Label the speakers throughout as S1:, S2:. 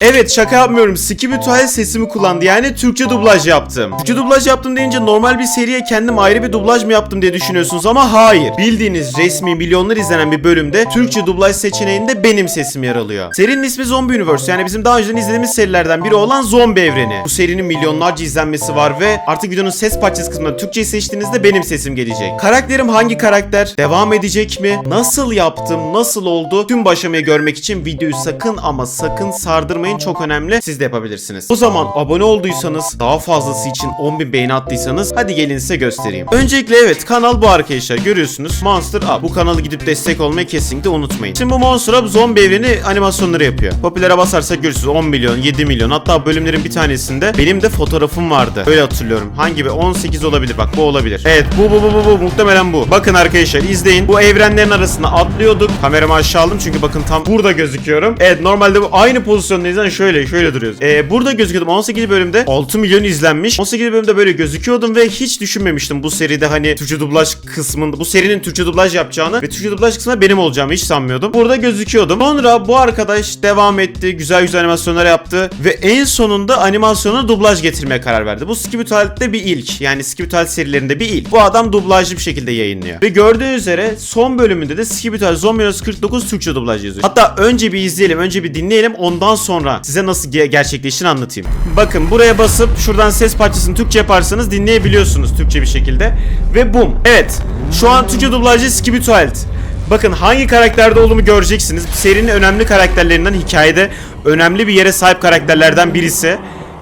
S1: Evet şaka yapmıyorum. Skibidi Toilet sesimi kullandı. Yani Türkçe dublaj yaptım. Türkçe dublaj yaptım deyince normal bir seriye kendim ayrı bir dublaj mı yaptım diye düşünüyorsunuz ama hayır. Bildiğiniz resmi milyonlar izlenen bir bölümde Türkçe dublaj seçeneğinde benim sesim yer alıyor. Serinin ismi Zombie Universe yani bizim daha önceden izlediğimiz serilerden biri olan Zombi Evreni. Bu serinin milyonlarca izlenmesi var ve artık videonun ses parçası kısmında Türkçeyi seçtiğinizde benim sesim gelecek. Karakterim hangi karakter? Devam edecek mi? Nasıl yaptım? Nasıl oldu? Tüm bu aşamayı görmek için videoyu sakın ama sakın sardırmayın çok önemli. Siz de yapabilirsiniz. O zaman abone olduysanız daha fazlası için 10.000 beğeni attıysanız hadi gelin size göstereyim. Öncelikle evet kanal bu arkadaşlar görüyorsunuz. Monster Up. Bu kanalı gidip destek olmayı kesinlikle unutmayın. Şimdi bu Monster Up zombi evreni animasyonları yapıyor. Popülere basarsak görürsünüz 10 milyon 7 milyon hatta bölümlerin bir tanesinde benim de fotoğrafım vardı. Öyle hatırlıyorum. Hangi bir 18 olabilir bak bu olabilir. Evet bu bu bu bu bu muhtemelen bu. Bakın arkadaşlar izleyin. Bu evrenlerin arasında atlıyorduk. Kameramı aşağı aldım çünkü bakın tam burada gözüküyorum. Evet normalde bu aynı pozisyondayız. Yani şöyle şöyle duruyoruz. Ee, burada gözüküyordum 18 bölümde 6 milyon izlenmiş. 18 bölümde böyle gözüküyordum ve hiç düşünmemiştim bu seride hani Türkçe dublaj kısmında bu serinin Türkçe dublaj yapacağını ve Türkçe dublaj kısmında benim olacağımı hiç sanmıyordum. Burada gözüküyordum. Sonra bu arkadaş devam etti. Güzel güzel animasyonlar yaptı ve en sonunda animasyona dublaj getirmeye karar verdi. Bu Skibidi Toilet'te bir ilk. Yani Skibidi Toilet serilerinde bir ilk. Bu adam dublajlı bir şekilde yayınlıyor. Ve gördüğünüz üzere son bölümünde de Skibidi Toilet Zombie Universe 49 Türkçe dublaj yazıyor. Hatta önce bir izleyelim, önce bir dinleyelim. Ondan sonra size nasıl ge- gerçekleştiğini anlatayım. Bakın buraya basıp şuradan ses parçasını Türkçe yaparsanız dinleyebiliyorsunuz Türkçe bir şekilde. Ve bum. Evet. Şu an Türkçe dublajı Skibidi Toilet. Bakın hangi karakterde olduğumu göreceksiniz. Serinin önemli karakterlerinden hikayede önemli bir yere sahip karakterlerden birisi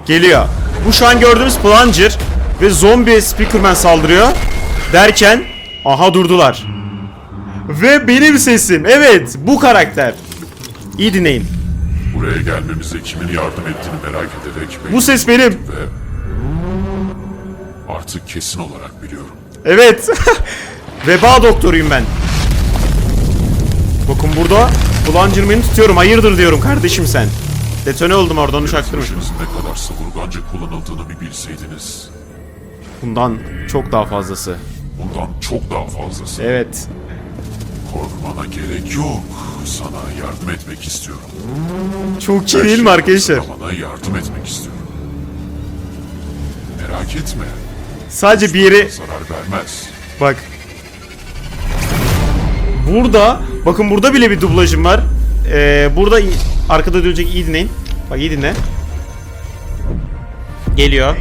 S1: geliyor. Bu şu an gördüğümüz Plunger ve zombi Speakerman saldırıyor. Derken aha durdular. Ve benim sesim. Evet bu karakter. İyi dinleyin.
S2: Buraya gelmemize kimin yardım ettiğini merak ederek
S1: Bu ses benim.
S2: ve artık kesin olarak biliyorum.
S1: Evet. Veba doktoruyum ben. Bakın burada Plunger tutuyorum. Hayırdır diyorum kardeşim sen. Detone oldum orada onu çaktırmış.
S2: Başınızın ne kadar savurganca kullanıldığını bir bilseydiniz.
S1: Bundan çok daha fazlası.
S2: Bundan çok daha fazlası.
S1: Evet.
S2: Korkmana gerek yok. Sana yardım etmek istiyorum.
S1: Çok iyi değil mi arkadaşlar?
S2: Bana yardım etmek istiyorum. Merak etme.
S1: Sadece bir yere
S2: Zarar vermez.
S1: bak. Burada bakın burada bile bir dublajım var. Ee, burada arkada duyulacak iyi dinleyin. Bak iyi dinle. Geliyor.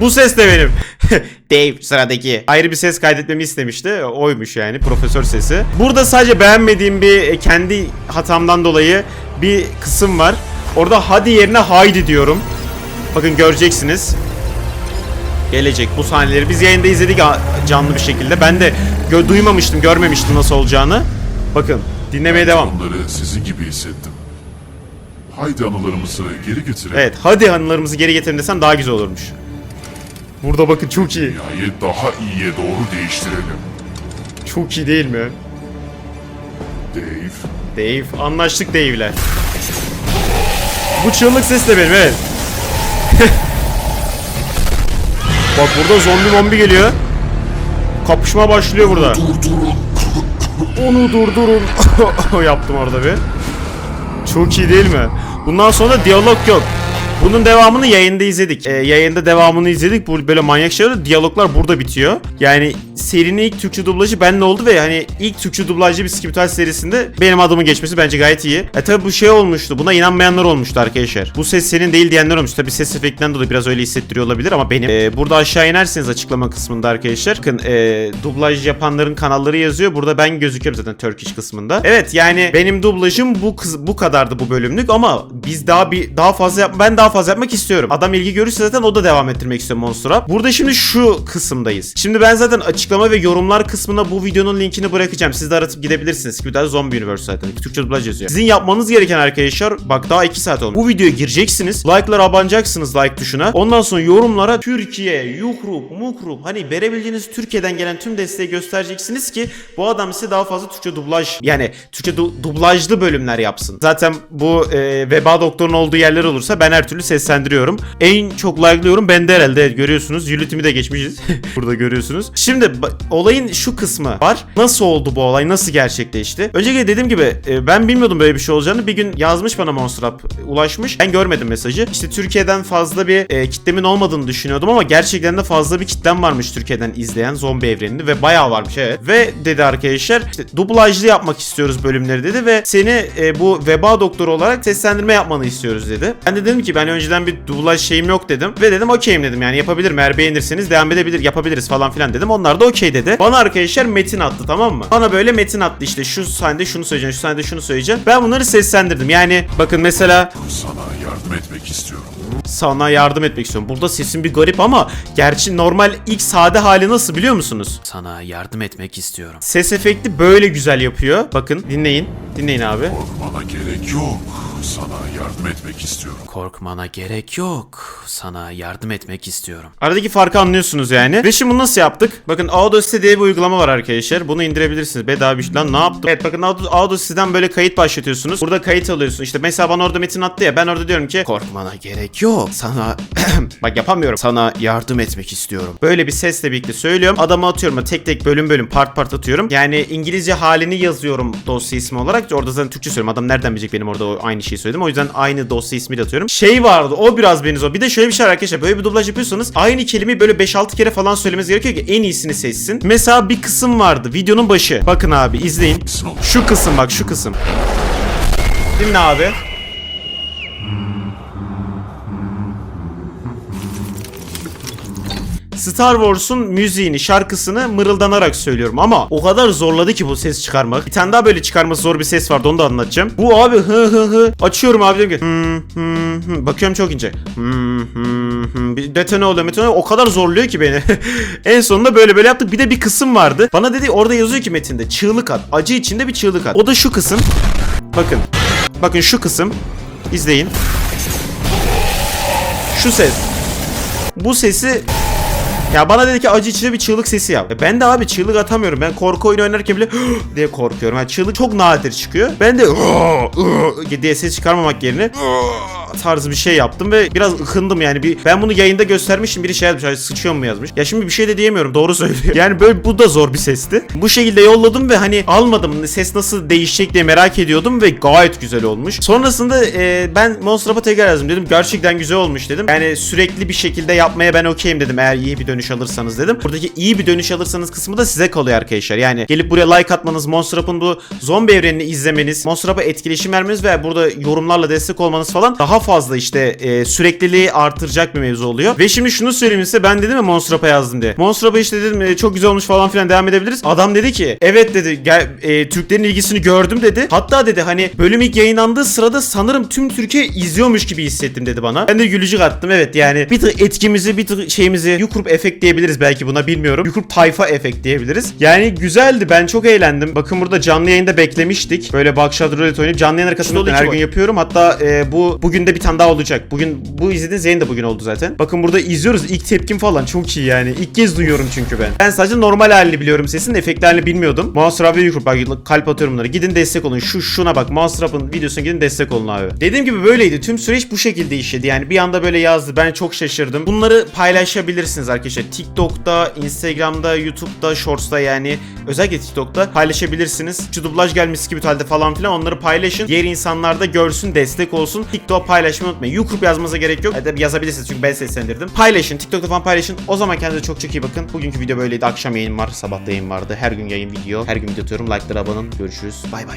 S1: Bu ses de benim. Dave sıradaki. Ayrı bir ses kaydetmemi istemişti. Oymuş yani profesör sesi. Burada sadece beğenmediğim bir e, kendi hatamdan dolayı bir kısım var. Orada hadi yerine haydi diyorum. Bakın göreceksiniz. Gelecek bu sahneleri biz yayında izledik canlı bir şekilde. Ben de gö- duymamıştım, görmemiştim nasıl olacağını. Bakın dinlemeye devam.
S2: Onları sizin gibi hissettim. Haydi anılarımızı geri getirelim.
S1: Evet hadi hanılarımızı geri getirin desem daha güzel olurmuş. Burada bakın çok iyi.
S2: Dünyayı daha iyiye doğru değiştirelim.
S1: Çok iyi değil mi?
S2: Dave.
S1: Dave. Anlaştık Dave'le. Bu çığlık ses de benim evet. Bak burada zombi mombi geliyor. Kapışma başlıyor burada. Onu durdurun. Yaptım orada bir. Çok iyi değil mi? Bundan sonra diyalog yok. Bunun devamını yayında izledik. Ee, yayında devamını izledik. Bu böyle manyak şeyler. Diyaloglar burada bitiyor. Yani serinin ilk Türkçe dublajı benle oldu ve hani ilk Türkçe dublajlı bir Skibidi serisinde benim adımın geçmesi bence gayet iyi. E tabi bu şey olmuştu. Buna inanmayanlar olmuştu arkadaşlar. Bu ses senin değil diyenler olmuş. Tabi ses efektinden dolayı biraz öyle hissettiriyor olabilir ama benim. Ee, burada aşağı inerseniz açıklama kısmında arkadaşlar. Bakın e, dublaj yapanların kanalları yazıyor. Burada ben gözüküyorum zaten Turkish kısmında. Evet yani benim dublajım bu kız bu kadardı bu bölümlük ama biz daha bir daha fazla yap ben daha fazla yapmak istiyorum. Adam ilgi görürse zaten o da devam ettirmek istiyor Monster. Burada şimdi şu kısımdayız. Şimdi ben zaten açıklama ve yorumlar kısmına bu videonun linkini bırakacağım. Siz de aratıp gidebilirsiniz. Bir daha Zombie Universe zaten. Türkçe dublaj yazıyor. Sizin yapmanız gereken arkadaşlar bak daha 2 saat olmuş. Bu videoya gireceksiniz. Like'lara abanacaksınız like tuşuna. Ondan sonra yorumlara Türkiye, Yukrup, Mukrup hani verebildiğiniz Türkiye'den gelen tüm desteği göstereceksiniz ki bu adam size daha fazla Türkçe dublaj yani Türkçe du- dublajlı bölümler yapsın. Zaten bu e, veba doktorun olduğu yerler olursa ben her türlü türlü seslendiriyorum. En çok like'lıyorum bende herhalde görüyorsunuz. Yürütümü de geçmişiz. Burada görüyorsunuz. Şimdi olayın şu kısmı var. Nasıl oldu bu olay? Nasıl gerçekleşti? Öncelikle dediğim gibi e, ben bilmiyordum böyle bir şey olacağını. Bir gün yazmış bana Monster Up ulaşmış. Ben görmedim mesajı. İşte Türkiye'den fazla bir e, kitlemin olmadığını düşünüyordum ama gerçekten de fazla bir kitlem varmış Türkiye'den izleyen zombi evrenini ve bayağı varmış evet. Ve dedi arkadaşlar işte dublajlı yapmak istiyoruz bölümleri dedi ve seni e, bu veba doktoru olarak seslendirme yapmanı istiyoruz dedi. Ben de dedim ki ben önceden bir dublaj şeyim yok dedim ve dedim okeyim dedim yani yapabilirim eğer beğenirseniz devam edebilir yapabiliriz falan filan dedim. Onlar da okey dedi. Bana arkadaşlar metin attı tamam mı? Bana böyle metin attı işte şu sahnede şunu söyleyeceksin şu sahnede şunu söyleyeceksin. Ben bunları seslendirdim yani bakın mesela
S2: Sana yardım etmek istiyorum.
S1: sana yardım etmek istiyorum. Burada sesim bir garip ama gerçi normal ilk sade hali nasıl biliyor musunuz?
S3: Sana yardım etmek istiyorum.
S1: Ses efekti böyle güzel yapıyor. Bakın dinleyin. Dinleyin abi.
S2: Korkmana gerek yok. Sana yardım etmek istiyorum.
S3: Korkmana gerek yok. Sana yardım etmek istiyorum.
S1: Aradaki farkı anlıyorsunuz yani. Ve şimdi bunu nasıl yaptık? Bakın Audacity diye bir uygulama var arkadaşlar. Bunu indirebilirsiniz. Bedava bir şey. Lan ne yaptım? Evet bakın Aud- Audacity'den böyle kayıt başlatıyorsunuz. Burada kayıt alıyorsun. İşte mesela bana orada metin attı ya. Ben orada diyorum ki korkmana gerek yok. Sana bak yapamıyorum. Sana yardım etmek istiyorum. Böyle bir sesle birlikte söylüyorum. Adama atıyorum. Tek tek bölüm bölüm part part atıyorum. Yani İngilizce halini yazıyorum dosya ismi olarak. Orada zaten Türkçe söylüyorum. Adam nereden bilecek benim orada o aynı şeyi söyledim. O yüzden aynı dosya ismiyle atıyorum. Şey vardı. O biraz beni zor. Bir de şöyle bir şey arkadaşlar. Böyle bir dublaj yapıyorsanız aynı kelimeyi böyle 5-6 kere falan söylemeniz gerekiyor ki en iyisini seçsin. Mesela bir kısım vardı. Videonun başı. Bakın abi izleyin. Şu kısım bak şu kısım. Dinle abi. Star Wars'un müziğini, şarkısını mırıldanarak söylüyorum ama o kadar zorladı ki bu ses çıkarmak. Bir tane daha böyle çıkarması zor bir ses vardı onu da anlatacağım. Bu abi hı hı hı. Açıyorum abi diyorum ki hı hı hı. Bakıyorum çok ince. Hı hı hı. Detone oluyor metone o kadar zorluyor ki beni. en sonunda böyle böyle yaptık. Bir de bir kısım vardı. Bana dedi orada yazıyor ki metinde çığlık at. Acı içinde bir çığlık at. O da şu kısım. Bakın. Bakın şu kısım. İzleyin. Şu ses. Bu sesi ya bana dedi ki acı içinde bir çığlık sesi yap. E Ben de abi çığlık atamıyorum. Ben korku oyunu oynarken bile diye korkuyorum. Yani çığlık çok nadir çıkıyor. Ben de diye ses çıkarmamak yerine tarzı bir şey yaptım ve biraz ıkındım yani. Bir, ben bunu yayında göstermiştim. Biri şey yazmış. "Ay, Sıçıyor mu yazmış. Ya şimdi bir şey de diyemiyorum. Doğru söylüyor. Yani böyle bu da zor bir sesti. Bu şekilde yolladım ve hani almadım. Ses nasıl değişecek diye merak ediyordum ve gayet güzel olmuş. Sonrasında e, ben Monster Up'a tekrar yazdım. Dedim gerçekten güzel olmuş dedim. Yani sürekli bir şekilde yapmaya ben okeyim dedim. Eğer iyi bir dönüş alırsanız dedim. Buradaki iyi bir dönüş alırsanız kısmı da size kalıyor arkadaşlar. Yani gelip buraya like atmanız, Monster Up'ın bu zombi evrenini izlemeniz, Monster Up'a etkileşim vermeniz ve burada yorumlarla destek olmanız falan daha fazla işte e, sürekliliği artıracak bir mevzu oluyor. Ve şimdi şunu söyleyeyim size ben dedim ya Monster Up'a yazdım diye. Monster Up'a işte dedim e, çok güzel olmuş falan filan devam edebiliriz. Adam dedi ki evet dedi gel, e, Türklerin ilgisini gördüm dedi. Hatta dedi hani bölüm ilk yayınlandığı sırada sanırım tüm Türkiye izliyormuş gibi hissettim dedi bana. Ben de gülücük attım evet yani bir tık etkimizi bir tık şeyimizi Yukrup efekt diyebiliriz belki buna bilmiyorum. Yukrup tayfa efekt diyebiliriz. Yani güzeldi ben çok eğlendim. Bakın burada canlı yayında beklemiştik. Böyle Bakşad Roulette oynayıp canlı yayınlara katılıyorum. Her gün yapıyorum. Hatta e, bu bugün de bir tane daha olacak. Bugün bu izlediğiniz yayın da bugün oldu zaten. Bakın burada izliyoruz. İlk tepkim falan çok iyi yani. İlk kez duyuyorum çünkü ben. Ben sadece normal halini biliyorum sesin. Efektli halini bilmiyordum. Monster ve Yukrup bak kalp atıyorum bunları. Gidin destek olun. Şu şuna bak. Monster Up'ın videosuna gidin destek olun abi. Dediğim gibi böyleydi. Tüm süreç bu şekilde işledi. Yani bir anda böyle yazdı. Ben çok şaşırdım. Bunları paylaşabilirsiniz arkadaşlar. TikTok'ta, Instagram'da, YouTube'da, Shorts'ta yani özellikle TikTok'ta paylaşabilirsiniz. Şu dublaj gelmiş gibi halde falan filan onları paylaşın. Diğer insanlar da görsün, destek olsun. TikTok'a paylaşmayı unutmayın. Yukrup yazmanıza gerek yok. Hadi yazabilirsiniz çünkü ben seslendirdim. Paylaşın. TikTok'ta falan paylaşın. O zaman kendinize çok çok iyi bakın. Bugünkü video böyleydi. Akşam yayın var, sabah da yayın vardı. Her gün yayın video. Her gün video atıyorum. Like'lara olun. Görüşürüz. Bay bay.